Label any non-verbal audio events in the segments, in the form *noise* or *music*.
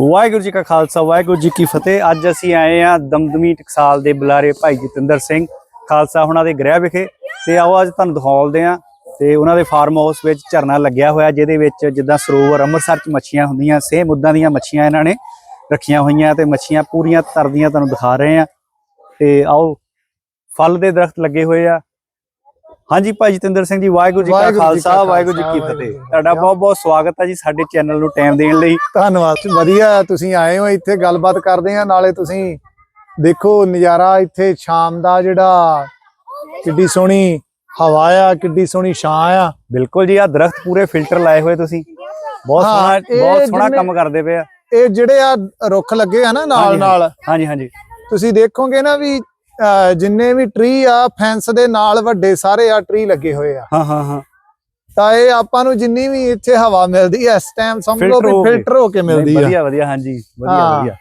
ਵਾਹਿਗੁਰੂ ਜੀ ਕਾ ਖਾਲਸਾ, ਵਾਹਿਗੁਰੂ ਜੀ ਕੀ ਫਤਿਹ। ਅੱਜ ਅਸੀਂ ਆਏ ਆ ਦਮਦਮੀ ਟਕਸਾਲ ਦੇ ਬੁਲਾਰੇ ਭਾਈ ਜਤਿੰਦਰ ਸਿੰਘ ਖਾਲਸਾ ਉਹਨਾਂ ਦੇ ਗ੍ਰਹਿ ਵਿਖੇ। ਤੇ ਆਓ ਅੱਜ ਤੁਹਾਨੂੰ ਦਿਖਾਉਂਦੇ ਆ ਤੇ ਉਹਨਾਂ ਦੇ ਫਾਰਮ ਹਾਊਸ ਵਿੱਚ ਝਰਨਾ ਲੱਗਿਆ ਹੋਇਆ, ਜਿਹਦੇ ਵਿੱਚ ਜਿੱਦਾਂ ਸਰੋਵਰ ਅੰਮ੍ਰਿਤਸਰ ਚ ਮੱਛੀਆਂ ਹੁੰਦੀਆਂ, ਸੇਮ ਉਦਾਂ ਦੀਆਂ ਮੱਛੀਆਂ ਇਹਨਾਂ ਨੇ ਰੱਖੀਆਂ ਹੋਈਆਂ ਤੇ ਮੱਛੀਆਂ ਪੂਰੀਆਂ ਤਰਦੀਆਂ ਤੁਹਾਨੂੰ ਦਿਖਾ ਰਹੇ ਆ ਤੇ ਆਓ, ਫਲ ਦੇ ਦਰਖਤ ਲੱਗੇ ਹੋਏ ਆ ਹਾਂਜੀ ਭਾਈ ਜਤਿੰਦਰ ਸਿੰਘ ਜੀ ਵਾਹਿਗੁਰੂ ਜੀ ਕਾ ਖਾਲਸਾ ਵਾਹਿਗੁਰੂ ਜੀ ਕੀ ਫਤਿਹ। ਤੁਹਾਡਾ ਬਹੁਤ ਬਹੁਤ ਸਵਾਗਤ ਹੈ ਜੀ ਸਾਡੇ ਚੈਨਲ ਨੂੰ ਟਾਈਮ ਦੇਣ ਲਈ। ਧੰਨਵਾਦ ਵਧੀਆ ਤੁਸੀਂ ਆਏ ਹੋ ਇੱਥੇ ਗੱਲਬਾਤ ਕਰਦੇ ਆ ਨਾਲੇ ਤੁਸੀਂ ਦੇਖੋ ਨਜ਼ਾਰਾ ਇੱਥੇ ਸ਼ਾਮ ਦਾ ਜਿਹੜਾ ਕਿੱਡੀ ਸੋਹਣੀ ਹਵਾ ਆ ਕਿੱਡੀ ਸੋਹਣੀ ਛਾਂ ਆ। ਬਿਲਕੁਲ ਜੀ ਆ ਦਰਖਤ ਪੂਰੇ ਫਿਲਟਰ ਲਾਏ ਹੋਏ ਤੁਸੀਂ। ਬਹੁਤ ਸੋਹਣਾ ਬਹੁਤ ਸੋਹਣਾ ਕੰਮ ਕਰਦੇ ਪਏ ਆ। ਇਹ ਜਿਹੜੇ ਆ ਰੁੱਖ ਲੱਗੇ ਆ ਨਾ ਨਾਲ ਹਾਂਜੀ, ਨਾਲ ਹਾਂਜੀ ਹਾਂਜੀ। ਤੁਸੀਂ ਦੇਖੋਗੇ ਨਾ ਵੀ ਜਿੰਨੇ ਵੀ ਟਰੀ ਆ ਫੈਂਸ ਦੇ ਨਾਲ ਵੱਡੇ ਸਾਰੇ ਆ ਟਰੀ ਲੱਗੇ ਹੋਏ ਆ। ਹਾਂ ਹਾਂ ਹਾਂ। ਤਾਂ ਇਹ ਆਪਾਂ ਨੂੰ ਜਿੰਨੀ ਵੀ ਇੱਥੇ ਹਵਾ ਮਿਲਦੀ ਐ ਇਸ ਟਾਈਮ ਸਮਝ ਲਓ ਵੀ। ਫਿਲਟਰ ਹੋ ਕੇ ਮਿਲਦੀ ਆ। ਵਧੀਆ ਵਧੀਆ ਹਾਂਜੀ ਵਧੀਆ। ਵਧੀਆ।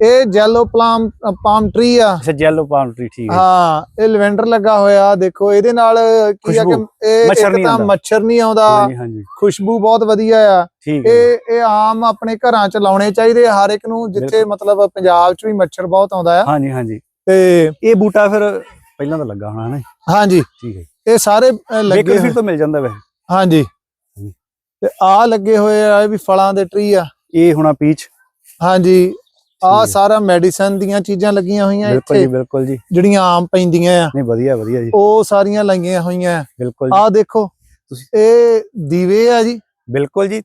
ਇਹ ਜੈਲੋ ਪਲਾਮ ਪਾਮ ਟਰੀ ਆ। ਅੱਛਾ ਜੈਲੋ ਪਾਮ ਟਰੀ ਠੀਕ ਹੈ। ਹਾਂ ਇਹ ਲਵੈਂਡਰ ਲੱਗਾ ਹੋਇਆ ਦੇਖੋ ਇਹਦੇ ਨਾਲ ਕੀ ਆ ਕਿ। ਇਹ ਮੱਛਰ ਇੱਕ ਤਾਂ ਆਉਂਦਾ। ਮੱਛਰ ਨਹੀਂ ਆਉਂਦਾ। ਖੁਸ਼ਬੂ ਬਹੁਤ ਵਧੀਆ ਆ। ਇਹ ਇਹ ਆਮ ਆਪਣੇ ਘਰਾਂ ਚ ਲਾਉਣੇ ਚਾਹੀਦੇ ਹਰ ਇੱਕ ਨੂੰ ਜਿੱਥੇ। ਮਤਲਬ ਪੰਜਾਬ ਚ ਵੀ ਮੱਛਰ ਬਹੁਤ ਆਉਂਦਾ ਆ। ਹਾਂਜੀ ਹਾਂਜੀ। ਤੇ ਇਹ ਬੂਟਾ ਫਿਰ ਪਹਿਲਾਂ ਤਾਂ ਲੱਗਾ ਹੋਣਾ ਨਾ। ਹਾਂਜੀ। ਠੀਕ ਹੈ। ਇਹ ਸਾਰੇ ਅ, ਲੱਗੇ ਹੋਏ। ਤੋਂ ਮਿਲ ਜਾਂਦਾ ਵੈਸੇ। ਹਾਂਜੀ। ਹਾਂਜੀ। ਤੇ ਆ ਲੱਗੇ ਹੋਏ ਆ ਇਹ ਵੀ ਫਲਾਂ ਦੇ ਟਰੀ ਆ। ਇਹ ਹੋਣਾ ਪੀਚ ਹਾਂਜੀ। ਆ ਠੀਕ ਹੈ। ਸਾਰਾ ਮੈਡੀਸਨ ਦੀਆਂ ਚੀਜ਼ਾਂ ਲੱਗੀਆਂ ਹੋਈਆਂ ਬਿਲਕੁਲ ਜੀ ਇੱਥੇ ਬਿਲਕੁਲ ਜੀ। ਜਿਹੜੀਆਂ ਆਮ ਪੈਂਦੀਆਂ ਆ। ਨਹੀਂ ਵਧੀਆ ਵਧੀਆ ਜੀ। ਉਹ ਸਾਰੀਆਂ ਲਾਈਆਂ ਹੋਈਆਂ। ਬਿਲਕੁਲ ਜੀ। ਆ ਦੇਖੋ ਤੁਸੀਂ- ਇਹ ਦੀਵੇ ਆ ਜੀ। ਬਿਲਕੁਲ ਜੀ।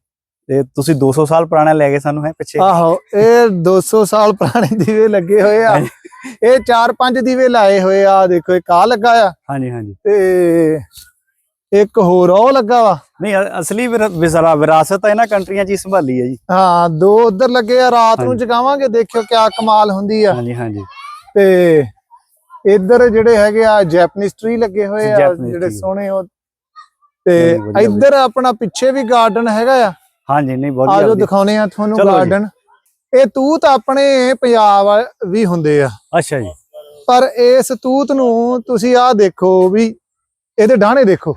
ਤੇ ਤੁਸੀਂ 200 ਸਾਲ ਪੁਰਾਣਾ ਲੈ ਗਏ ਸਾਨੂੰ ਹੈ ਪਿੱਛੇ? ਆਹੋ ਇਹ 200 ਸਾਲ ਪੁਰਾਣੇ ਦੀਵੇ ਲੱਗੇ ਹੋਏ ਆ। ਇਹ ਚਾਰ ਪੰਜ ਦੀਵੇ ਲਾਏ ਹੋਏ ਆ ਦੇਖੋ ਇੱਕ ਆ ਲੱਗਾ ਆ। ਹਾਂਜੀ ਹਾਂਜੀ। ਤੇ ਇੱਕ ਹੋਰ ਉਹ ਲੱਗਾ ਵਾ। ਨਹੀਂ ਅਸਲੀ ਵਿਰਾਸਤ ਹੈ ਇਹਨਾਂ ਕੰਟਰੀਆਂ ਹੀ ਸੰਭਾਲੀ ਹੈ ਜੀ। ਹਾਂ ਦੋ ਉਧਰ ਲੱਗੇ ਆ ਰਾਤ ਨੂੰ। ਜਗਾਵਾਂਗੇ ਦੇਖਿਓ ਕਿਆ ਕਮਾਲ ਹੁੰਦੀ ਆ। ਹਾਂਜੀ ਹਾਂਜੀ। ਤੇ ਇੱਧਰ ਜਿਹੜੇ ਹੈਗੇ ਆ ਜੈਪਨੀਜ਼ ਟਰੀ ਲੱਗੇ ਹੋਏ ਆ ਜਿਹੜੇ। ਸੋਹਣੇ ਉਹ। ਤੇ ਇੱਧਰ ਆਪਣਾ ਪਿੱਛੇ ਵੀ ਗਾਰਡਨ ਹੈਗਾ ਆ। ਹਾਂਜੀ ਨਹੀਂ ਆਜੋ ਵਧੀਆ ਵਧੀਆ। ਦਿਖਾਉਨੇ ਆ ਤੁਹਾਨੂੰ ਚਲੋ ਜੀ। ਗਾਰਡਨ ਇਹ ਤੂਤ ਆਪਣੇ ਪੰਜਾਬ ਵਾਲ ਵੀ ਹੁੰਦੇ ਆ। ਅੱਛਾ ਜੀ। ਪਰ ਇਸ ਤੂਤ ਨੂੰ ਤੁਸੀਂ ਆਹ ਦੇਖੋ ਵੀ ਇਹਦੇ ਡਾਣੇ ਦੇਖੋ।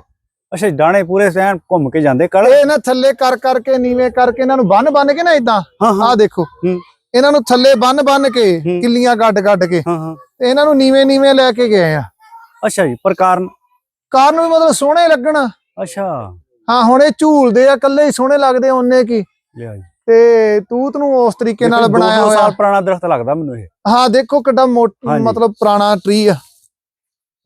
ਅੱਛਾ ਜੀ, ਦਾਣੇ ਪੂਰੇ ਸੈਨ ਘੁੰਮ ਕੇ ਜਾਂਦੇ ਕਲ ਇਹ ਨਾ ਥੱਲੇ ਕਰ ਕਰਕੇ ਨੀਵੇਂ ਕਰਕੇ ਇਹਨਾਂ ਨੂੰ ਬੰਨ ਬੰਨ ਕੇ ਨਾ ਇਦਾਂ ਹਾਂ ਹਾਂ। ਆਹ ਦੇਖੋ। ਹੂੰ। ਇਹਨਾਂ ਨੂੰ ਥੱਲੇ ਬੰਨ ਬੰਨ ਕੇ ਹੂੰ। ਕਿੱਲੀਆਂ ਗੱਡ ਗੱਡ ਕੇ। ਹਾਂ ਹਾਂ। ਤੇ ਇਹਨਾਂ ਨੂੰ ਨੀਵੇਂ ਨੀਵੇਂ ਲੈ ਕੇ ਗਏ ਆ। ਅੱਛਾ ਜੀ ਪ੍ਰਕਾਰ ਕਾਰਨ ਵੀ ਮਤਲਬ ਸੋਹਣੇ ਲੱਗਣ। ਅੱਛਾ। ਹਾਂ ਹੁਣ ਇਹ ਝੂਲਦੇ ਆ ਕੱਲੇ ਹੀ ਸੋਹਣੇ ਲੱਗਦੇ ਉਹਨੇ ਕੀ। ਲਿਆ ਜੀ। ਤੇ ਤੂਤ ਨੂੰ ਉਸ ਤਰੀਕੇ ਨਾਲ ਬਣਾਇਆ ਹੋਇਆ। ਸਾਲ ਪੁਰਾਣਾ ਦਰਖਤ ਲੱਗਦਾ ਮੈਨੂੰ ਇਹ। ਹਾਂ ਦੇਖੋ ਕਿੱਡਾ। ਮਤਲਬ ਪੁਰਾਣਾ ਟਰੀ ਆ।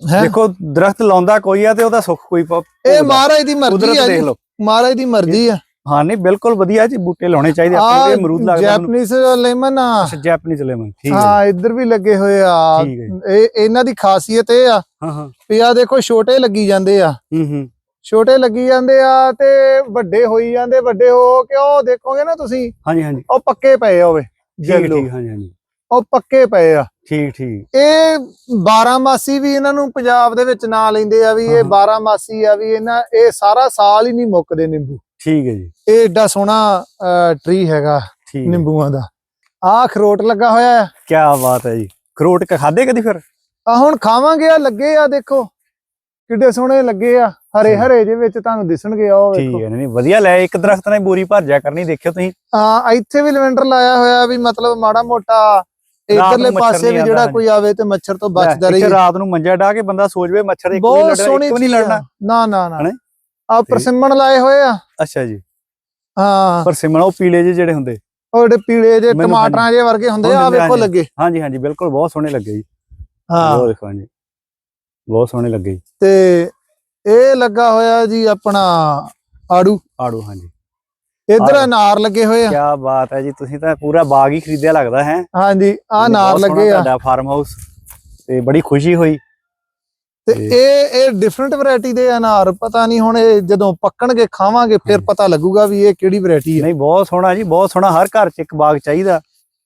ਹੈਂ? ਦੇਖੋ ਦਰਖਤ ਲਾਉਂਦਾ ਕੋਈ ਆ ਤੇ ਉਹਦਾ ਸੁੱਖ ਕੋਈ ਇਹ। ਮਹਾਰਾਜ ਦੀ ਮਰਜ਼ੀ ਆ ਦੇਖ ਜੀ। ਲਓ। ਮਹਾਰਾਜ ਦੀ ਮਰਜ਼ੀ ਆ। ਹਾਂ ਨਹੀਂ ਬਿਲਕੁਲ ਵਧੀਆ ਜੀ ਬੂਟੇ ਲਾਉਣੇ ਚਾਹੀਦੇ ਆ। ਆਪਣੇ ਤੇ ਅਮਰੂਦ ਲੱਗਦਾ ਜੈਪਨੀਜ਼ ਲੈਮਨ ਆ। ਅੱਛਾ ਜੈਪਨੀਜ਼ ਲੈਮਨ ਠੀਕ ਹੈ ਹਾਂ ਇੱਧਰ ਵੀ ਲੱਗੇ ਹੋਏ ਆ। ਇਹ ਇਹਨਾਂ ਦੀ ਖਾਸੀਅਤ ਇਹ ਆ ਹਾਂ ਹਾਂ। ਵੀ ਆ ਦੇਖੋ ਛੋਟੇ ਲੱਗੀ ਜਾਂਦੇ ਆ। ਹੂੰ ਹੂੰ। ਛੋਟੇ ਲੱਗੀ ਜਾਂਦੇ ਆ ਤੇ ਵੱਡੇ ਹੋਈ ਜਾਂਦੇ ਵੱਡੇ ਹੋ ਕੇ ਉਹ ਦੇਖੋਗੇ ਨਾ ਤੁਸੀਂ ਹਾਂਜੀ ਹਾਂਜੀ। ਉਹ ਪੱਕੇ ਪਏ ਆ ਹੋਵੇ ਠੀਕ ਹੈ, ਠੀਕ ਹਾਂਜੀ ਹਾਂਜੀ। ਉਹ ਪੱਕੇ ਪਏ ਆ। ਠੀਕ ਠੀਕ। ਇਹ 12 ਮਾਸੀ ਵੀ ਇਹਨਾਂ ਨੂੰ ਪੰਜਾਬ ਦੇ ਵਿੱਚ ਨਾਂ ਲੈਂਦੇ ਆ ਵੀ ਇਹ ਹਾਂ। 12 ਮਾਸੀ ਆ ਵੀ ਇਹਨਾਂ ਇਹ ਸਾਰਾ ਸਾਲ ਹੀ ਨਹੀਂ ਮੁੱਕਦੇ ਨਿੰਬੂ। ਠੀਕ ਹੈ ਜੀ। ਇਹ ਏਡਾ ਸੋਹਣਾ ਟਰੀ ਹੈਗਾ ਨਿੰਬੂਆਂ ਦਾ। ਆਹ ਖਰੋਟ ਲੱਗਾ ਹੋਇਆ ਆ ਕੀ ਬਾਤ ਹੈ ਜੀ। ਖਰੋਟ ਖਾਦੇ ਕਦੀ ਫਿਰ? ਆ ਹੁਣ ਖਾਵਾਂਗੇ ਆ ਲੱਗੇ ਆ ਦੇਖੋ। ਕਿੱਡੇ ਸੋਹਣੇ ਲੱਗੇ ਆ। ਹਰੇ। ਹਰੇ ਜੇ ਵਿੱਚ ਤੁਹਾਨੂੰ ਦਿਸਣਗੇ ਆ ਉਹ ਠੀਕ ਵੇਖੋ ਹੈ ਨਹੀਂ ਵਧੀਆ ਲੈ ਇੱਕ ਦਰਖਤ ਨੇ ਬੂਰੀ ਭਰ ਜਾ ਕਰਨੀ ਦੇਖਿਓ ਤੁਸੀਂ। ਆ ਇੱਥੇ ਵੀ ਲਵੈਂਡਰ ਲਾਇਆ ਹੋਇਆ ਵੀ ਮਤਲਬ ਮਾੜਾ ਮੋਟਾ ਇਧਰਲੇ ਪਾਸੇ ਨਹੀਂ ਵੀ ਜਿਹੜਾ ਕੋਈ ਆਵੇ ਤੇ ਮੱਛਰ ਤੋਂ ਬਚਦਾ ਰਹੇ ਰਾਤ ਨੂੰ ਮੰਜਾ ਢਾ ਕੇ ਬੰਦਾ ਸੋਚ ਵੇ ਮੱਛਰ ਇੱਕ ਲੜਨਾ ਸੋਹਣੀ ਇੱਕ ਨਹੀਂ। ਲੜਨਾ। ਨਾ ਨਾ ਨਾ? ਆ ਪਰਸਿਮਣ ਲਾਏ ਹੋਏ ਆ। ਅੱਛਾ ਜੀ। ਹਾਂ। ਪਰ ਸਿਮਣ ਉਹ ਪੀਲੇ ਜਿਹੇ ਜਿਹੜੇ ਹੁੰਦੇ। ਉਹ ਜਿਹੜੇ ਪੀਲੇ ਜੇ ਮੈਨੂੰ ਟਮਾਟਰਾਂ ਜੇ ਵਰਗੇ ਹੁੰਦੇ ਆ ਵੇਖੋ। ਲੱਗੇ। ਹਾਂਜੀ ਹਾਂਜੀ ਬਿਲਕੁਲ ਬਹੁਤ ਸੋਹਣੇ ਲੱਗੇ ਜੀ। ਹਾਂ। ਬਹੁਤ ਦੇਖੋ ਹਾਂਜੀ ਬਹੁਤ ਸੋਹਣੇ ਲੱਗੇ ਤੇ ਇਹ ਲੱਗਾ ਹੋਇਆ ਜੀ ਆਪਣਾ ਆੜੂ। ਆੜੂ ਹਾਂਜੀ। ਇਧਰ। ਅਨਾਰ ਲੱਗੇ ਹੋਏ ਆ। ਕੀ ਬਾਤ ਹੈ ਜੀ ਤੁਸੀਂ ਤਾਂ ਪੂਰਾ ਬਾਗ ਹੀ ਖਰੀਦਿਆ ਲੱਗਦਾ ਹੈ? ਹਾਂਜੀ ਆ ਅਨਾਰ ਲੱਗੇ ਆ। ਤੁਹਾਡਾ ਫਾਰਮ ਹਾਊਸ ਤੇ ਬੜੀ ਖੁਸ਼ੀ ਹੋਈ। ਤੇ ਇਹ ਇਹ ਡਿਫਰੈਂਟ ਵੈਰਾਈਟੀ ਦੇ ਅਨਾਰ ਪਤਾ ਨਹੀਂ ਹੁਣ ਇਹ ਜਦੋਂ ਪੱਕਣਗੇ ਖਾਵਾਂਗੇ ਫਿਰ। ਪਤਾ ਲੱਗੂਗਾ ਵੀ ਇਹ ਕਿਹੜੀ ਵੈਰਾਈਟੀ ਹੈ ਨਹੀਂ ਬਹੁਤ ਸੋਹਣਾ ਜੀ ਬਹੁਤ ਸੋਹਣਾ ਹਰ ਘਰ 'ਚ ਇੱਕ ਬਾਗ ਚਾਹੀਦਾ।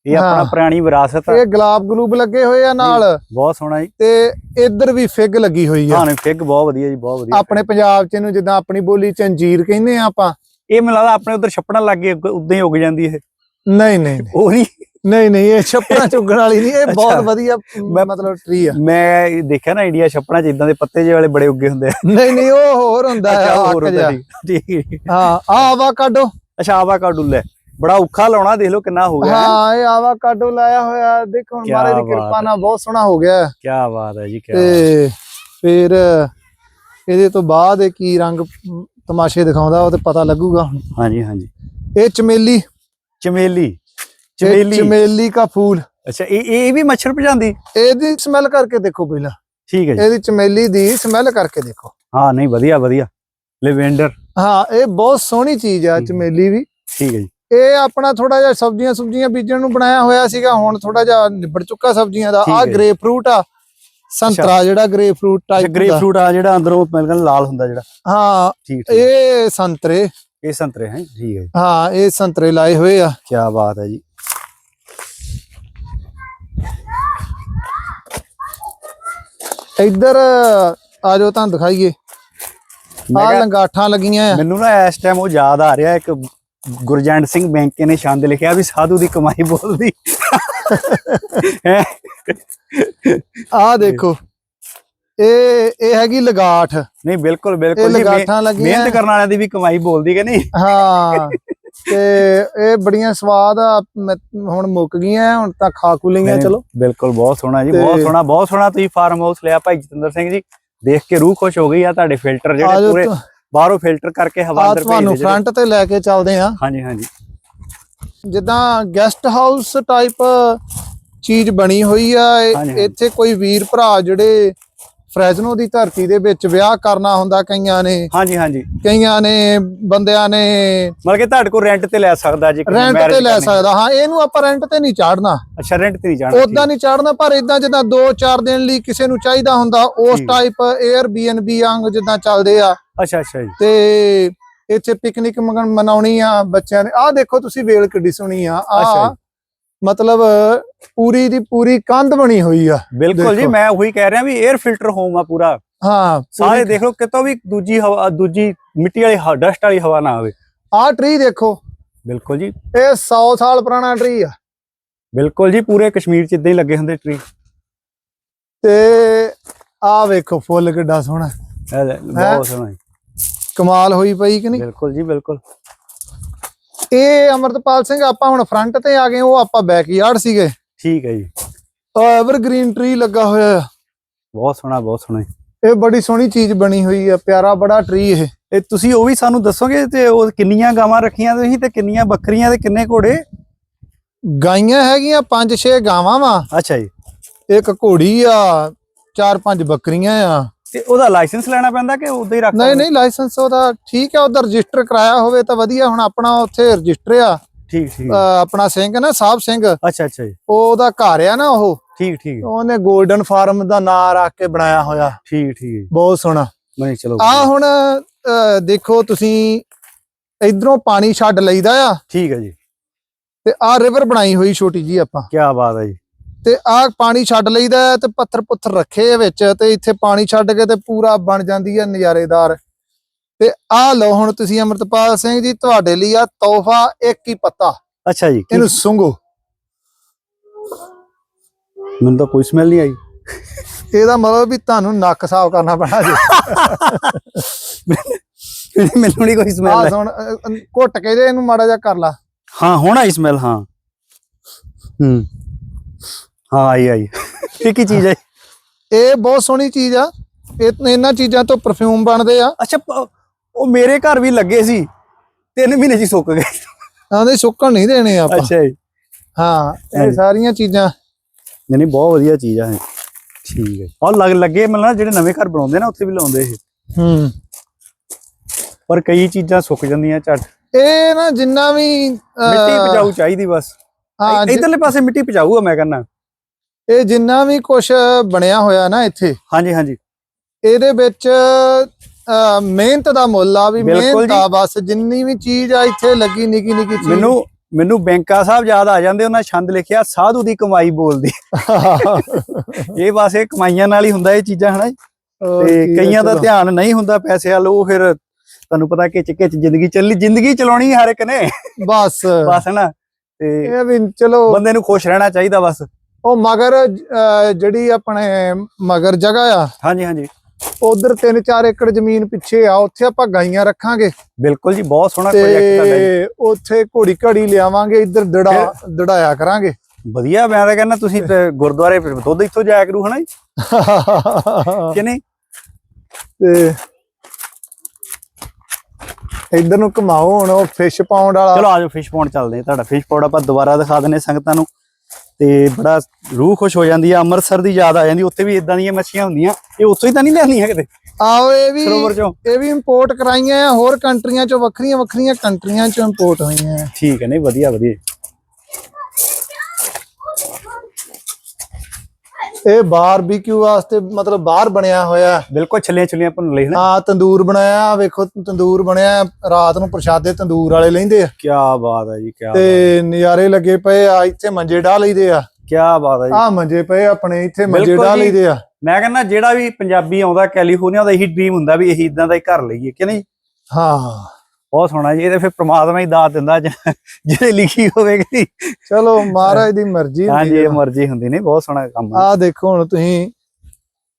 ਇਹ ਆਪਣਾ। ਪੁਰਾਣੀ ਵਿਰਾਸਤ ਆ। ਇਹ ਗੁਲਾਬ ਗਲੂਬ ਲੱਗੇ ਹੋਏ ਆ ਨਾਲ। ਬਹੁਤ ਸੋਹਣਾ ਜੀ। ਤੇ ਇੱਧਰ ਵੀ ਫਿੱਗ ਲੱਗੀ ਹੋਈ ਆ। ਹਾਂ ਫਿੱਗ ਬਹੁਤ ਵਧੀਆ ਜੀ ਬਹੁਤ ਵਧੀਆ। ਆਪਣੇ ਪੰਜਾਬ ਚ ਇਹਨੂੰ ਜਿੱਦਾਂ ਆਪਣੀ ਬੋਲੀ ਚ ਅੰਜੀਰ ਕਹਿੰਦੇ ਆ ਆਪਾਂ। ਇਹ ਮੈਨੂੰ ਲੱਗਦਾ ਆਪਣੇ ਉਧਰ ਛੱਪੜਾਂ ਲੱਗੇ ਉਦਾਂ ਹੀ ਉੱਗ ਜਾਂਦੀ ਇਹ। ਨਹੀਂ ਨਹੀਂ ਉਹ ਨਹੀਂ। ਨਹੀਂ ਨਹੀਂ ਇਹ ਛੱਪੜਾਂ ਚੁੱਗਣ ਵਾਲੀ ਨਹੀਂ ਇਹ ਬਹੁਤ। ਵਧੀਆ ਮੈਂ- ਮਤਲਬ ਟਰੀ ਆ। ਮੈਂ ਦੇਖਿਆ ਨਾ ਇੰਡੀਆ ਛੱਪੜਾਂ 'ਚ ਇਦਾਂ ਦੇ ਪੱਤੇ ਜਿਹੇ ਵਾਲੇ ਬੜੇ ਉੱਗੇ ਹੁੰਦੇ ਆ। ਨਹੀਂ ਨਹੀਂ ਉਹ ਹੋਰ ਹੁੰਦਾ ਆ ਠੀਕ ਹਾਂ ਆ ਆਵਾਕਾਡੋ। ਅੱਛਾ ਆਵਾਕਾਡੋ ਲੈ। ਬੜਾ ਔਖਾ ਲਾਉਣਾ ਦੇਖ ਲਓ ਕਿੰਨਾ ਹੋ ਗਿਆ ਹਾਂ। ਇਹ ਆਵਾਕਾਡੋ ਲਾਇਆ ਹੋਇਆ ਦੇਖ ਹੁਣ ਮਹਾਰਾਜ ਦੀ ਕਿਰਪਾ। ਨਾਲ ਬਹੁਤ ਸੋਹਣਾ ਹੋ ਗਿਆ। ਕੀ ਬਾਤ ਹੈ ਜੀ ਕੀ ਤੇ ਫਿਰ ਇਹਦੇ ਤੋਂ ਬਾਅਦ ਇਹ ਕੀ ਰੰਗ ਤਮਾਸ਼ੇ ਦਿਖਾਉਂਦਾ ਉਹ ਤੇ ਪਤਾ ਲੱਗੂਗਾ ਹਾਂਜੀ ਹਾਂਜੀ। ਇਹ ਚਮੇਲੀ। ਚਮੇਲੀ। ਚਮੇਲੀ। ਚਮੇਲੀ ਦਾ ਫੂਲ। ਅੱਛਾ ਇਹ ਇਹ ਵੀ ਮੱਛਰ ਭਜਾਉਂਦੀ ਇਹਦੀ ਸਮੈਲ ਕਰਕੇ ਦੇਖੋ ਪਹਿਲਾਂ। ਠੀਕ ਹੈ ਜੀ। ਇਹਦੀ ਚਮੇਲੀ ਦੀ ਸਮੈਲ ਕਰਕੇ ਦੇਖੋ। ਹਾਂ ਨਹੀਂ ਵਧੀਆ ਵਧੀਆ। ਲੈਵੈਂਡਰ। ਹਾਂ ਇਹ ਬਹੁਤ ਸੋਹਣੀ ਚੀਜ਼ ਆ। ਚਮੇਲੀ ਵੀ। ਠੀਕ ਹੈ ਜੀ। ਇਹ ਆਪਣਾ ਥੋੜਾ ਜਿਹਾ ਸਬਜ਼ੀਆਂ ਸੁਬਜ਼ੀਆਂ ਬੀਜਣ ਨੂੰ ਬਣਾਇਆ ਹੋਇਆ ਸੀਗਾ ਹੁਣ ਥੋੜਾ ਜਿਹਾ ਨਿਬੜ ਚੁੱਕਾ ਸਬਜ਼ੀਆਂ ਦਾ। ਆ। ਗ੍ਰੇਪ ਫਰੂਟ ਆ ਸੰਤਰਾ ਜਿਹੜਾ grapefruit type grapefruit ਆ ਜਿਹੜਾ ਅੰਦਰੋਂ ਮਿਲਕਣ ਲਾਲ ਹੁੰਦਾ ਜਿਹੜਾ। ਹਾਂ ਇਹ ਸੰਤਰੇ। ਇਹ ਸੰਤਰੇ ਹੈ ਠੀਕ ਹੈ ਇਹ ਸੰਤਰੇ ਲਾਏ ਹੋਏ ਆ। ਕੀ ਬਾਤ ਹੈ ਜੀ। ਇੱਧਰ ਆ ਜਾਓ ਤੁਹਾਨੂੰ ਦਿਖਾਈਏ। ਆ ਲੰਗਾਠਾਂ ਲੱਗੀਆਂ ਆ। ਮੈਨੂੰ ਨਾ ਇਸ ਟਾਈਮ ਉਹ ਯਾਦ ਆ ਰਿਹਾ ਇੱਕ ਗੁਰਜੰਟ ਸਿੰਘ ਬੈਂਕੇ ਨੇ ਛੰਦ ਲਿਖਿਆ ਵੀ ਸਾਧੂ ਦੀ ਕਮਾਈ ਬੋਲਦੀ? ਆ ਦੇਖੋ। ਇਹ ਇਹ ਹੈਗੀ ਲਗਾਠ। ਨਹੀਂ ਬਿਲਕੁਲ ਬਿਲਕੁਲ ਲਗਾਠਾਂ ਲੱਗੀਆਂ। ਮਿਹਨਤ ਕਰਨ ਵਾਲਿਆਂ ਦੀ ਵੀ ਕਮਾਈ ਬੋਲਦੀ ਕਿ ਨਹੀਂ? ਹਾਂ। ਤੇ ਇਹ ਬੜੀਆਂ ਸਵਾਦ ਆ ਹੁਣ ਮੁੱਕ ਗਈਆਂ ਹੁਣ ਤਾਂ ਖਾ ਖੂ ਲਈਆਂ ਚਲੋ। ਬਿਲਕੁਲ ਬਹੁਤ ਸੋਹਣਾ ਜੀ ਬਹੁਤ ਸੋਹਣਾ ਬਹੁਤ ਸੋਹਣਾ ਤੁਸੀਂ ਫਾਰਮ ਹਾਊਸ ਲਿਆ ਭਾਈ ਜਤਿੰਦਰ ਸਿੰਘ ਜੀ। ਦੇਖ ਕੇ ਰੂਹ ਖੁਸ਼ ਹੋ ਗਈ ਆ ਤੁਹਾਡੇ ਫਿਲਟਰ ਜਿਹੜੇ ਪੂਰੇ ਬਾਹਰੋਂ ਫਿਲਟਰ ਕਰਕੇ ਹਵਾ ਅੰਦਰ ਤੁਹਾਨੂੰ ਭੇਜਦੇ ਜਿਹੜੇ। ਫਰੰਟ ਤੇ ਲੈ ਕੇ ਚੱਲਦੇ ਆ ਹਾਂਜੀ ਹਾਂਜੀ ਜਿੱਦਾਂ ਗੈਸਟ ਹਾਊਸ ਟਾਈਪ ਚੀਜ਼ ਬਣੀ ਹੋਈ ਆ। ਇੱਥੇ ਕੋਈ ਵੀਰ ਭਰਾ ਜਿਹੜੇ ਫਰੈਜ਼ਨੋ ਦੀ ਧਰਤੀ ਦੇ ਵਿੱਚ ਵਿਆਹ ਕਰਨਾ ਹੁੰਦਾ ਕਈਆਂ ਨੇ। ਹਾਂਜੀ ਹਾਂਜੀ। ਕਈਆਂ ਨੇ ਬੰਦਿਆਂ ਨੇ ਮਤਲਬ ਕਿ ਤੁਹਾਡੇ ਕੋਲ ਰੈਂਟ ਤੇ ਲੈ ਸਕਦਾ ਜੀ ਰੈਂਟ ਤੇ ਲੈ। ਸਕਦਾ। ਹਾਂ ਇਹਨੂੰ ਆਪਾਂ ਰੈਂਟ ਤੇ ਨਹੀਂ ਚਾੜਨਾ। ਅੱਛਾ ਰੈਂਟ ਤੇ ਨਹੀਂ ਜਾਣਾ ਉਦਾਂ ਨਹੀਂ ਚਾੜਨਾ ਪਰ ਇਦਾਂ ਜਿੱਦਾਂ 2-4 ਦਿਨ ਲਈ ਕਿਸੇ ਨੂੰ ਚਾਹੀਦਾ ਹੁੰਦਾ ਉਸ। ਟਾਈਪ 에ਅਰਬੀਐਨਬੀ ਵਾਂਗ ਜਿੱਦਾਂ ਚੱਲਦੇ ਆ। ਅੱਛਾ ਅੱਛਾ ਜੀ। ਤੇ ਇੱਥੇ ਪਿਕਨਿਕ ਮਨਾਉਣੀ ਆ ਬੱਚਿਆਂ ਨੇ। ਆਹ ਦੇਖੋ ਤੁਸੀਂ ਵੇਲ ਕਿੱਡੀ ਸੋਹਣੀ ਆ। ਆ ਮਤਲਬ ਪੂਰੀ ਦੀ ਪੂਰੀ ਕੰਧ ਬਣੀ ਹੋਈ ਆ। ਬਿਲਕੁਲ ਜੀ। ਮੈਂ ਉਹੀ ਕਹਿ ਰਿਹਾ ਵੀ 에ਅਰ ਫਿਲਟਰ ਹੋਮ ਆ ਪੂਰਾ ਹਾਂ ਸਾਰੇ ਦੇਖ ਲਓ ਕਿਤੋਂ ਵੀ ਦੂਜੀ ਹਵਾ ਦੂਜੀ ਮਿੱਟੀ ਵਾਲੀ ਡਸਟ ਵਾਲੀ ਹਵਾ ਨਾ ਆਵੇ। ਆਹ ਟਰੀ ਦੇਖੋ। ਬਿਲਕੁਲ ਜੀ। ਇਹ 100 ਸਾਲ ਪੁਰਾਣਾ ਟਰੀ ਆ। ਬਿਲਕੁਲ ਜੀ ਪੂਰੇ ਕਸ਼ਮੀਰ ਚ ਇਦਾਂ ਹੀ ਲੱਗੇ ਹੁੰਦੇ ਟਰੀ ਤੇ ਆਹ ਵੇਖੋ ਫੁੱਲ ਕਿੱਡਾ ਸੋਹਣਾ। ਬਹੁਤ ਸੋਹਣਾ ਕਮਾਲ ਹੋਈ ਪਈ ਕਿ ਨਹੀਂ? ਬਿਲਕੁਲ ਜੀ ਬਿਲਕੁਲ। ਇਹ ਅਮਰਤਪਾਲ ਸਿੰਘ ਆਪਾਂ ਹੁਣ ਫਰੰਟ ਤੇ ਆ ਗਏ ਉਹ ਆਪਾਂ ਬੈਕਯਾਰਡ ਸੀਗੇ। ਠੀਕ ਹੈ ਜੀ। ਐਵਰਗ੍ਰੀਨ ਟਰੀ ਲੱਗਾ ਹੋਇਆ ਆ। ਬਹੁਤ ਸੋਹਣਾ ਬਹੁਤ ਸੋਹਣਾ। ਇਹ ਬੜੀ ਸੋਹਣੀ ਚੀਜ਼ ਬਣੀ ਹੋਈ ਆ ਪਿਆਰਾ ਬੜਾ ਟਰੀ ਇਹ। ਇਹ ਤੁਸੀਂ ਉਹ ਵੀ ਸਾਨੂੰ ਦੱਸੋਗੇ ਤੇ ਉਹ ਕਿੰਨੀਆਂ ਗਾਵਾਂ ਰੱਖੀਆਂ ਤੁਸੀਂ ਤੇ ਕਿੰਨੀਆਂ ਬੱਕਰੀਆਂ ਤੇ ਕਿੰਨੇ ਘੋੜੇ? ਗਾਈਆਂ ਹੈਗੀਆਂ 5-6 ਗਾਵਾਂ ਵਾ। ਅੱਛਾ ਜੀ। ਇੱਕ ਘੋੜੀ ਆ ਚਾਰ ਪੰਜ ਬੱਕਰੀਆਂ ਆ। ਤੇ ਉਹਦਾ ਲਾਇਸੈਂਸ ਲੈਣਾ ਪੈਂਦਾ ਕਿ ਉਦਾਂ ਹੀ ਰੱਖ ਨਹੀਂ? ਨਹੀਂ ਲਾਇਸੈਂਸ ਉਹਦਾ ਠੀਕ ਆ ਉਹਦਾ ਰਜਿਸਟਰ ਕਰਾਇਆ ਹੋਵੇ ਤਾਂ ਵਧੀਆ ਹੁਣ ਆਪਣਾ ਉੱਥੇ ਰਜਿਸਟਰ ਆ। ਠੀਕ ਠੀਕ। ਆਪਣਾ ਸਿੰਘ ਨਾ ਸਾਹਿਬ ਸਿੰਘ। ਅੱਛਾ ਅੱਛਾ ਜੀ। ਉਹਦਾ ਘਰ ਆ ਨਾ ਉਹ। ਠੀਕ ਠੀਕ। ਉਹਨੇ 골ਡਨ ਫਾਰਮ ਦਾ ਨਾਂ ਰੱਖ ਕੇ ਬਣਾਇਆ ਹੋਇਆ। ਠੀਕ ਠੀਕ। ਬਹੁਤ ਸੋਹਣਾ। ਨਹੀਂ ਚਲੋ। ਆ ਹੁਣ ਦੇਖੋ ਤੁਸੀਂ ਇਧਰੋਂ ਪਾਣੀ ਛੱਡ ਲਈਦਾ ਆ। ਠੀਕ ਹੈ ਜੀ। ਤੇ ਆ ਰਿਵਰ ਬਣਾਈ ਹੋਈ ਛੋਟੀ ਜੀ ਆਪਾਂ। ਕੀ ਬਾਤ ਹੈ ਜੀ। ਤੇ ਆ ਪਾਣੀ ਛੱਡ ਲਈਦਾ ਤੇ ਪੱਥਰ ਪੁੱਥਰ ਰੱਖੇ ਆ ਵਿੱਚ ਤੇ ਇੱਥੇ ਪਾਣੀ ਛੱਡ ਕੇ ਤੇ ਪੂਰਾ ਬਣ ਜਾਂਦੀ ਹੈ ਨਜ਼ਾਰੇਦਾਰ। ਤੇ ਆ ਲਓ ਹੁਣ ਤੁਸੀਂ ਅਮਰਤਪਾਲ ਸਿੰਘ ਜੀ ਤੁਹਾਡੇ ਲਈ ਆ ਤੋਹਫਾ ਇੱਕ ਹੀ ਪੱਤਾ। ਅੱਛਾ ਜੀ ਇਹਨੂੰ ਸੁੰਘੋ। ਮੈਨੂੰ ਤਾਂ ਕੋਈ ਸਮੈਲ ਨਹੀਂ ਆਈ। ਇਹਦਾ ਮਤਲਬ ਵੀ ਤੁਹਾਨੂੰ ਨੱਕ ਸਾਫ਼ ਕਰਨਾ ਪੈਣਾ ਜੀ। ਮੈਨੂੰ ਨਹੀਂ ਕੋਈ ਆ ਸਮੈਲ ਅ, ਅ, ਘੁੱਟ ਕੇ ਜੇ ਇਹਨੂੰ ਮਾੜਾ ਜਿਹਾ ਕਰ ਲਾ। ਹਾਂ ਹੁਣ ਆਈ ਸਮੈਲ ਹਾਂ। ਹੂੰ। ਹਾਂ ਆਈ ਆਈ। ਇਹ ਕੀ ਚੀਜ਼ ਹੈ? ਇਹ ਬਹੁਤ ਸੋਹਣੀ ਚੀਜ਼ ਆ। ਇਹ ਇਹਨਾਂ ਚੀਜ਼ਾਂ ਤੋਂ ਪਰਫਿਊਮ ਬਣਦੇ ਆ। ਅੱਛਾ ਪ- ਉਹ ਮੇਰੇ ਘਰ ਵੀ ਲੱਗੇ ਸੀ। ਤਿੰਨ ਮਹੀਨੇ ਹੀ ਸੁੱਕ ਗਏ। ਆਂਦੇ ਸੁੱਕਣ ਨਹੀਂ ਦੇਣੇ ਆਪਾਂ। ਅੱਛਾ ਜੀ। ਹਾਂ ਇਹ ਹਾਂਜੀ। ਸਾਰੀਆਂ ਚੀਜ਼ਾਂ। ਨਹੀਂ ਨਹੀਂ ਬਹੁਤ ਵਧੀਆ ਚੀਜ਼ ਆ ਇਹ। ਠੀਕ ਹੈ। ਔਰ ਲੱਗ ਲੱਗੇ ਮਤਲਬ ਨਾ ਜਿਹੜੇ ਨਵੇਂ ਘਰ ਬਣਾਉਂਦੇ ਨਾ ਉੱਥੇ ਵੀ ਲਾਉਂਦੇ ਇਹ। ਹੂੰ। ਪਰ ਕਈ ਚੀਜ਼ਾਂ ਸੁੱਕ ਜਾਂਦੀਆਂ ਝੱਟ। ਇਹ ਨਾ ਜਿੰਨਾ ਵੀ ਮਿੱਟੀ ਪਚਾਊ ਚਾਹੀਦੀ ਬਸ। ਹਾਂ ਜਿ- ਇਧਰਲੇ ਪਾਸੇ ਮਿੱਟੀ ਪਚਾਊ ਆ ਮੈਂ ਕਹਿੰਦਾ। ਇਹ ਜਿੰਨਾ ਵੀ ਕੁਝ ਬਣਿਆ ਹੋਇਆ ਨਾ ਇੱਥੇ ਹਾਂਜੀ ਹਾਂਜੀ। ਇਹਦੇ ਵਿੱਚ ਮਿਹਨਤ ਦਾ ਮੁੱਲ ਆ ਵੀ ਮਿਹਨਤ ਆ ਬਸ ਜਿੰਨੀ ਵੀ ਚੀਜ਼ ਆ ਇੱਥੇ ਲੱਗੀ ਨਿੱਕੀ ਨਿੱਕੀ ਚੀਜ਼। ਮੈਨੂੰ ਮੈਨੂੰ ਬੈਂਕਾ ਸਾਹਿਬ ਯਾਦ ਆ ਜਾਂਦੇ ਉਹਨਾਂ ਛੰਦ ਲਿਖਿਆ ਸਾਧੂ ਦੀ ਕਮਾਈ ਬੋਲਦੀ। *laughs* ਇਹ ਬਸ ਇਹ ਕਮਾਈਆਂ ਨਾਲ ਹੀ ਹੁੰਦਾ ਇਹ ਚੀਜ਼ਾਂ ਹਨਾ ਤੇ ਕਈਆਂ ਦਾ। ਧਿਆਨ ਨਹੀਂ ਹੁੰਦਾ ਪੈਸੇ ਵੱਲ ਉਹ ਫਿਰ ਤੁਹਾਨੂੰ ਪਤਾ ਕਿ ਚ ਜ਼ਿੰਦਗੀ ਚੱਲੀ ਜ਼ਿੰਦਗੀ ਚਲਾਉਣੀ ਹਰ ਇੱਕ ਨੇ। ਬਸ। ਬਸ ਨਾ ਤੇ ਇਹ ਵੀ ਚਲੋ। ਬੰਦੇ ਨੂੰ ਖੁਸ਼ ਰਹਿਣਾ ਚਾਹੀਦਾ ਬਸ। ਉਹ ਮਗਰ ਜਿਹੜੀ ਆਪਣੇ ਮਗਰ ਜਗ੍ਹਾ ਆ ਹਾਂਜੀ ਹਾਂਜੀ। ਉਧਰ 3-4 ਏਕੜ ਜ਼ਮੀਨ ਪਿੱਛੇ ਆ ਉੱਥੇ ਆਪਾਂ ਗਾਈਆਂ ਰੱਖਾਂਗੇ। ਬਿਲਕੁਲ ਜੀ ਬਹੁਤ ਸੋਹਣਾ ਪ੍ਰੋਜੈਕਟ ਤੁਹਾਡਾ ਜੀ। ਤੇ ਉੱਥੇ ਘੋੜੀ ਘੜੀ ਲਿਆਵਾਂਗੇ ਇੱਧਰ ਦੜਾ ਦੜਾਇਆ ਕਰਾਂਗੇ। ਵਧੀਆ ਮੈਂ ਤਾਂ ਕਹਿੰਦਾ ਤੁਸੀਂ ਗੁਰਦੁਆਰੇ ਦੁੱਧ ਇੱਥੋਂ ਜਾਇਆ ਕਰੂ ਹਨਾ ਜੀ? *laughs* ਕਿ ਨਹੀਂ? ਤੇ ਇੱਧਰ ਨੂੰ ਘਮਾਓ ਹੁਣ ਉਹ ਫਿਸ਼ ਪਾਉਂਡ ਵਾਲਾ। ਚਲੋ ਆਜੋ ਫਿਸ਼ ਪੌਂਡ ਚੱਲਦੇ ਆ ਤੁਹਾਡਾ। ਫਿਸ਼ ਪੌਂਡ ਆਪਾਂ ਦੁਬਾਰਾ ਦਿਖਾ ਦਿੰਨੇ ਸੰਗਤਾਂ ਨੂੰ। ਤੇ ਬੜਾ ਰੂਹ ਖੁਸ਼ ਹੋ ਜਾਂਦੀ ਆ ਅੰਮ੍ਰਿਤਸਰ ਦੀ ਯਾਦ ਆ ਜਾਂਦੀ ਉੱਥੇ ਵੀ ਇਦਾਂ ਦੀਆਂ ਮੱਛੀਆਂ ਹੁੰਦੀਆਂ ਇਹ ਉੱਥੋਂ ਹੀ ਤਾਂ ਨਹੀਂ ਲਿਆਂਦੀਆਂ ਕਿਤੇ? ਆਓ ਇਹ ਵੀ ਸਰੋਵਰ ਚੋਂ। ਇਹ ਵੀ ਇੰਪੋਰਟ ਕਰਾਈਆਂ ਆ ਹੋਰ ਕੰਟਰੀਆਂ ਚੋਂ ਵੱਖਰੀਆਂ ਵੱਖਰੀਆਂ ਕੰਟਰੀਆਂ ਚੋਂ ਇੰਪੋਰਟ ਹੋਈਆਂ ਠੀਕ ਹੈ ਨਹੀਂ ਵਧੀਆ ਵਧੀਆ। ਇਹ ਬਾਰਬੀਕਿਊ ਵਾਸਤੇ ਮਤਲਬ ਬਾਹਰ ਬਣਿਆ ਹੋਇਆ ਬਿਲਕੁਲ ਛੱਲੀਆਂ ਛੱਲੀਆਂ ਲਈ ਨਾ ਹਾਂ ਤੰਦੂਰ ਬਣਾਇਆ ਵੇਖੋ ਤੰਦੂਰ ਬਣਿਆ ਰਾਤ ਨੂੰ ਪ੍ਰਸ਼ਾਦੇ ਤੰਦੂਰ ਵਾਲੇ ਲੈਂਦੇ ਆ। ਕੀ ਬਾਤ ਹੈ ਜੀ ਕੀ ਤੇ ਨਜ਼ਾਰੇ ਲੱਗੇ ਪਏ ਆ ਇੱਥੇ ਮੰਜੇ ਢਾ ਲਈਦੇ ਆ। ਕੀ ਬਾਤ ਹੈ ਜੀ। ਆ ਮੰਜੇ ਪਏ ਆਪਣੇ ਇੱਥੇ ਮੰਜੇ ਢਾ। ਲਈਦੇ ਆ। ਮੈਂ ਕਹਿੰਦਾ ਜਿਹੜਾ ਵੀ ਪੰਜਾਬੀ ਆਉਂਦਾ ਕੈਲੀਫੋਰਨੀਆ ਦਾ ਇਹੀ ਡ੍ਰੀਮ ਹੁੰਦਾ ਵੀ ਇਹੀ ਇਦਾਂ ਦਾ ਹੀ ਘਰ ਲਈਏ ਕਿ ਨਹੀਂ? ਹਾਂ। ਬਹੁਤ ਸੋਹਣਾ ਜੀ ਇਹ ਤੇ ਫਿਰ ਪ੍ਰਮਾਤਮਾ ਹੀ ਦਾਤ ਦਿੰਦਾ ਜ- ਜਿਹਦੇ ਲਿਖੀ ਹੋਵੇਗੀ ਚਲੋ ਮਹਾਰਾਜ ਦੀ ਮਰਜ਼ੀ ਹਾਂਜੀ ਹੁੰਦੀ ਇਹ ਆ ਮਰਜ਼ੀ ਹੁੰਦੀ ਨੇ ਬਹੁਤ ਸੋਹਣਾ ਕੰਮ ਹੈ। ਆਹ ਦੇਖੋ ਹੁਣ ਤੁਸੀਂ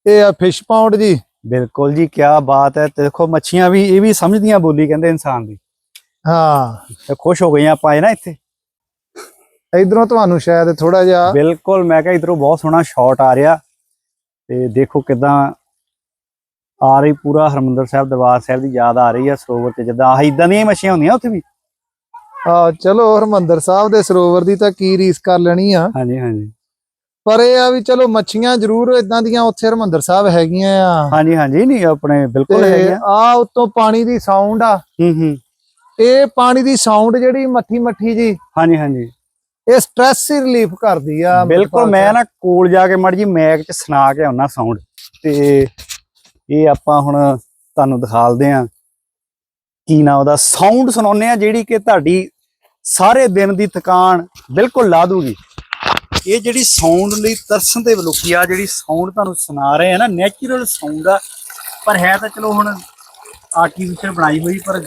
ਇਹ ਆ ਫਿਸ਼ ਪਾਉਂਡ ਜੀ। ਬਿਲਕੁਲ ਜੀ ਕੀ ਬਾਤ ਹੈ ਤੇ ਦੇਖੋ ਮੱਛੀਆਂ ਵੀ ਇਹ ਵੀ ਸਮਝਦੀਆਂ ਬੋਲੀ ਕਹਿੰਦੇ ਇਨਸਾਨ ਦੀ। ਹਾਂ। ਤੇ ਖੁਸ਼ ਹੋ ਗਈਆਂ ਆਪਾਂ ਇਹ ਨਾ ਇੱਥੇ। ਇਧਰੋਂ ਤੁਹਾਨੂੰ ਸ਼ਾਇਦ ਥੋੜਾ ਜਿਹਾ ਬਿਲਕੁਲ ਮੈਂ ਕਿਹਾ ਇਧਰੋਂ ਬਹੁਤ ਸੋਹਣਾ ਸ਼ਾਟ ਆ ਰਿਹਾ। ਤੇ ਦੇਖੋ ਕਿਦਾਂ ਆ ਰਹੀ ਪੂਰਾ ਹਰਮੰਦਰ ਸਾਹਿਬ ਦਰਬਾਰ ਸਾਹਿਬ ਦੀ ਯਾਦ ਆ ਰਹੀ ਆ ਸਰੋਵਰ ਤੇ ਜਿੱਦਾਂ ਆਹ ਇਦਾਂ ਦੀਆਂ ਮੱਛੀਆਂ ਹੁੰਦੀਆਂ ਉੱਥੇ ਵੀ? ਆ ਚਲੋ ਹਰਮੰਦਰ ਸਾਹਿਬ ਦੇ ਸਰੋਵਰ ਦੀ ਤਾਂ ਕੀ ਰੀਸ ਕਰ ਲੈਣੀ ਆ। ਹਾਂਜੀ ਹਾਂਜੀ। ਪਰ ਇਹ ਆ ਵੀ ਚਲੋ ਮੱਛੀਆਂ ਜ਼ਰੂਰ ਇਦਾਂ ਦੀਆਂ ਉੱਥੇ ਹਰਮੰਦਰ ਸਾਹਿਬ ਹੈਗੀਆਂ ਆ। ਹਾਂਜੀ ਹਾਂਜੀ ਨਹੀਂ ਆਪਣੇ ਬਿਲਕੁਲ ਹੈਗੀਆਂ। ਆ ਉਤੋਂ ਪਾਣੀ ਦੀ ਸਾਊਂਡ ਆ। ਹੂੰ ਹੂੰ। ਇਹ ਪਾਣੀ ਦੀ ਸਾਊਂਡ ਜਿਹੜੀ ਮੱਠੀ ਮੱਠੀ ਜੀ ਹਾਂਜੀ ਹਾਂਜੀ। ਇਹ ਸਟ੍ਰੈਸ ਰਿਲੀਫ ਕਰਦੀ ਆ। ਬਿਲਕੁਲ ਮੈਂ ਨਾ ਕੋਲ ਜਾ ਕੇ ਮੜ ਜੀ ਮੈਕ ਚ ਸੁਣਾ ਕੇ ਆਉਣਾ ਸਾਊਂਡ ਤੇ। ਇਹ ਆਪਾਂ ਹੁਣ ਤੁਹਾਨੂੰ ਦਿਖਾਲਦੇ ਆ ਕੀ ਨਾ ਉਹਦਾ ਸਾਊਂਡ ਸੁਣਾਉਂਦੇ ਆ ਜਿਹੜੀ ਕਿ ਤੁਹਾਡੀ ਸਾਰੇ ਦਿਨ ਦੀ ਥਕਾਨ ਬਿਲਕੁਲ ਲਾ ਦੂਗੀ ਇਹ ਜਿਹੜੀ ਸਾਊਂਡ ਲਈ ਤਰਸਣ ਦੇ ਲੋਕੀ ਆ ਜਿਹੜੀ ਸਾਊਂਡ ਤੁਹਾਨੂੰ ਸੁਣਾ ਰਹੇ ਆ ਨਾ ਨੈਚੁਰਲ ਸਾਊਂਡ ਆ। ਪਰ ਹੈ ਤਾਂ ਚਲੋ ਹੁਣ ਆਰਟੀਫੀਸ਼ੀਅਲ ਬਣਾਈ ਹੋਈ, ਪਰ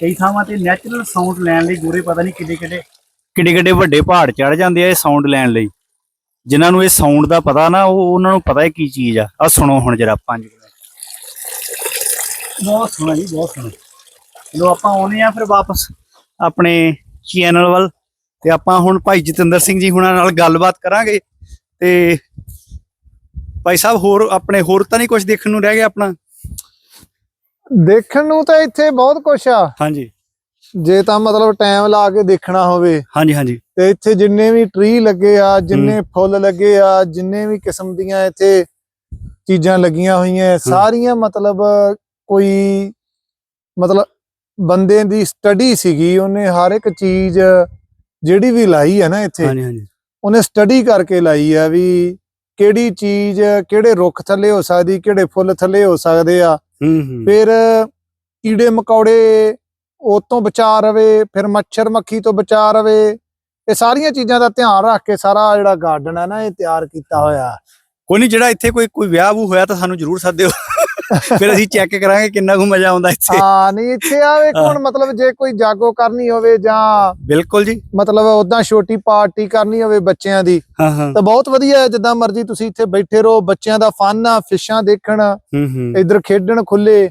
ਕਈ ਥਾਵਾਂ ਤੇ ਨੈਚੁਰਲ ਸਾਊਂਡ ਲੈਣ ਲਈ ਗੋਰੇ ਪਤਾ ਨਹੀਂ ਕਿੱਡੇ ਕਿੱਡੇ ਕਿੱਡੇ ਕਿੱਡੇ ਵੱਡੇ ਪਹਾੜ ਚੜ ਜਾਂਦੇ ਆ ਇਹ ਸਾਊਂਡ ਲੈਣ ਲਈ। ਜਿਨ੍ਹਾਂ ਨੂੰ ਇਹ ਸਾਊਂਡ ਦਾ ਪਤਾ ਨਾ, ਉਹ ਉਹਨਾਂ ਨੂੰ ਪਤਾ ਹੈ ਕੀ ਚੀਜ਼ ਆ। ਆ ਸੁਣੋ ਹੁਣ ਜਰਾ 5 ਮਿੰਟ। ਬਹੁਤ ਸੋਹਣਾ ਜੀ ਬਹੁਤ ਸੋਹਣਾ। ਚਲੋ ਆਪਾਂ ਆਉਨੇ ਆ ਫਿਰ ਵਾਪਸ ਆਪਣੇ ਚੈਨਲ ਵੱਲ ਤੇ ਆਪਾਂ ਹੁਣ ਭਾਈ ਜਤਿੰਦਰ ਸਿੰਘ ਜੀ ਹੁਣਾਂ ਨਾਲ ਗੱਲਬਾਤ ਕਰਾਂਗੇ ਤੇ ਭਾਈ ਸਾਹਿਬ ਹੋਰ ਆਪਣੇ ਹੋਰ ਤਾਂ ਨਹੀਂ ਕੁਝ ਦੇਖਣ ਨੂੰ ਰਹਿ ਗਿਆ ਆਪਣਾ? ਦੇਖਣ ਨੂੰ ਤਾਂ ਇੱਥੇ ਬਹੁਤ ਕੁਝ ਆ। ਹਾਂਜੀ। ਜੇ ਤਾਂ ਮਤਲਬ ਟਾਈਮ ਲਾ ਕੇ ਦੇਖਣਾ ਹੋਵੇ। ਹਾਂਜੀ ਹਾਂਜੀ। ਤੇ ਇੱਥੇ ਜਿੰਨੇ ਵੀ ਟਰੀ ਲੱਗੇ ਆ ਜਿੰਨੇ ਫੁੱਲ ਲੱਗੇ ਆ ਜਿੰਨੇ ਵੀ ਕਿਸਮ ਦੀਆਂ ਇੱਥੇ ਚੀਜ਼ਾਂ ਲੱਗੀਆਂ ਹੋਈਆਂ ਸਾਰੀਆਂ ਮਤਲਬ ਕੋਈ ਮਤਲਬ ਬੰਦੇ ਦੀ ਸਟੱਡੀ ਸੀਗੀ ਉਹਨੇ ਹਰ ਇੱਕ ਚੀਜ਼ ਜਿਹੜੀ ਵੀ ਲਾਈ ਹੈ ਨਾ ਇੱਥੇ ਹਾਂਜੀ ਹਾਂਜੀ। ਉਹਨੇ ਸਟੱਡੀ ਕਰਕੇ ਲਾਈ ਆ ਵੀ ਕਿਹੜੀ ਚੀਜ਼ ਕਿਹੜੇ ਰੁੱਖ ਥੱਲੇ ਹੋ ਸਕਦੀ ਕਿਹੜੇ ਫੁੱਲ ਥੱਲੇ ਹੋ ਸਕਦੇ ਆ। ਹੂੰ ਹੂੰ। ਫਿਰ ਕੀੜੇ ਮਕੌੜੇ ਉਹ ਤੋਂ ਬਚਾ ਰਵੇ ਫਿਰ ਮੱਛਰ ਮੱਖੀ ਤੋਂ ਬਚਾ ਰਵੇ ਇਹ ਸਾਰੀਆਂ ਚੀਜ਼ਾਂ ਦਾ ਧਿਆਨ ਰੱਖ ਕੇ ਸਾਰਾ ਜਿਹੜਾ ਗਾਰਡਨ ਹੈ ਨਾ ਇਹ ਤਿਆਰ ਕੀਤਾ ਹੋਇਆ। ਕੋਈ ਨਹੀਂ ਜਿਹੜਾ ਇੱਥੇ ਕੋਈ ਕੋਈ ਵਿਆਹ ਵੂ ਹੋਇਆ ਤਾਂ ਸਾਨੂੰ ਜ਼ਰੂਰ ਸੱਦਿਓ *laughs* ਫਿਰ ਅਸੀਂ ਚੈੱਕ ਕਰਾਂਗੇ ਕਿੰਨਾ ਕੁ ਮਜ਼ਾ ਆਉਂਦਾ ਇੱਥੇ। ਹਾਂ ਨਹੀਂ ਇੱਥੇ ਆ ਵੇਖ ਹੁਣ ਮਤਲਬ ਜੇ ਕੋਈ ਜਾਗੋ ਕਰਨੀ ਹੋਵੇ ਜਾਂ ਬਿਲਕੁਲ ਜੀ। ਮਤਲਬ ਉਦਾਂ ਛੋਟੀ ਪਾਰਟੀ ਕਰਨੀ ਹੋਵੇ ਬੱਚਿਆਂ ਦੀ ਹਾਂ ਹਾਂ। ਤਾਂ ਬਹੁਤ ਵਧੀਆ ਹੈ ਜਿੱਦਾਂ ਮਰਜ਼ੀ ਤੁਸੀਂ ਇੱਥੇ ਬੈਠੇ ਰਹੋ ਬੱਚਿਆਂ ਦਾ ਫਨ ਆ ਫਿਸ਼ਾਂ ਦੇਖਣ ਹੂੰ ਹੂੰ। ਇੱਧਰ ਖੇਡਣ ਖੁੱਲੇ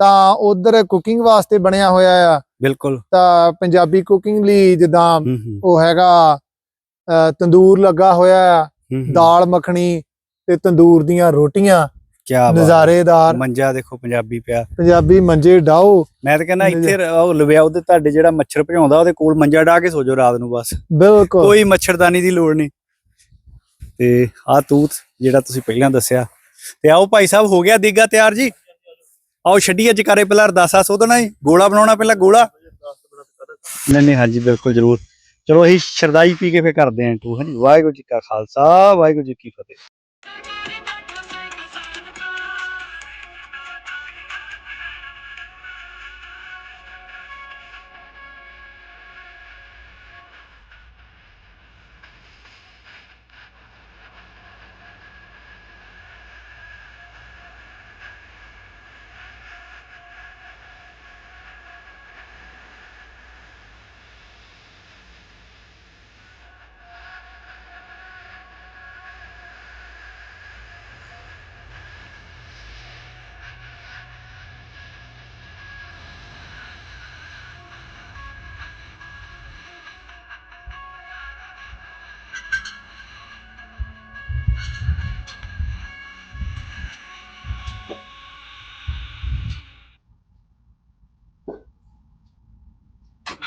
ਤਾਂ ਉਧਰ ਕੁਕਿੰਗ ਵਾਸਤੇ ਬਣਿਆ ਹੋਇਆ ਆ। ਬਿਲਕੁਲ। ਤਾਂ ਪੰਜਾਬੀ ਕੁਕਿੰਗ ਲਈ ਜਿੱਦਾਂ ਉਹ ਹੈਗਾ ਤੰਦੂਰ ਲੱਗਾ ਹੋਇਆ ਆ। ਦਾਲ ਮੱਖਣੀ ਤੇ ਤੰਦੂਰ ਦੀਆਂ ਰੋਟੀਆਂ। ਕਿਆ ਬਾਤ ਨਜ਼ਾਰੇਦਾਰ। ਮੰਜਾ ਦੇਖੋ ਪੰਜਾਬੀ ਪਿਆ। ਪੰਜਾਬੀ ਮੰਜੇ ਡਾਓ। ਮੈਂ ਤਾਂ ਕਹਿੰਦਾ ਇੱਥੇ ਉਹ ਲਵਿਆ ਉਹਦੇ ਤੁਹਾਡੇ ਜਿਹੜਾ ਮੱਛਰ ਭਜਾਉਂਦਾ ਉਹਦੇ ਕੋਲ ਮੰਜਾ ਢਾ ਕੇ ਸੋ ਜਾਓ ਰਾਤ ਨੂੰ ਬਸ। ਬਿਲਕੁਲ। ਕੋਈ ਮੱਛਰਦਾਨੀ ਦੀ ਲੋੜ ਨਹੀਂ। ਤੇ ਆ ਤੂਤ ਜਿਹੜਾ ਤੁਸੀਂ ਪਹਿਲਾਂ ਦੱਸਿਆ। ਤੇ ਆਓ ਭਾਈ ਸਾਹਿਬ ਹੋ ਗਿਆ ਦੀਗਾ ਤਿਆਰ ਜੀ। ਆਓ ਛੱਡੀਏ ਜਕਾਰੇ ਪਹਿਲਾਂ ਅਰਦਾਸਾ ਸੋਧਣਾ ਹੀ ਗੋਲਾ ਬਣਾਉਣਾ ਪਹਿਲਾਂ ਗੋਲਾ। ਨਹੀਂ ਨਹੀਂ ਹਾਂਜੀ ਬਿਲਕੁਲ ਜ਼ਰੂਰ। ਚਲੋ ਅਸੀਂ ਸ਼ਰਦਾਈ ਪੀ ਕੇ ਫੇਰ ਕਰਦੇ ਆਂ ਟੂ ਹਾਂਜੀ। ਵਾਹਿਗੁਰੂ ਜੀ ਕਾ ਖਾਲਸਾ ਵਾਹਿਗੁਰੂ ਜੀ ਕੀ ਫਤਿਹ।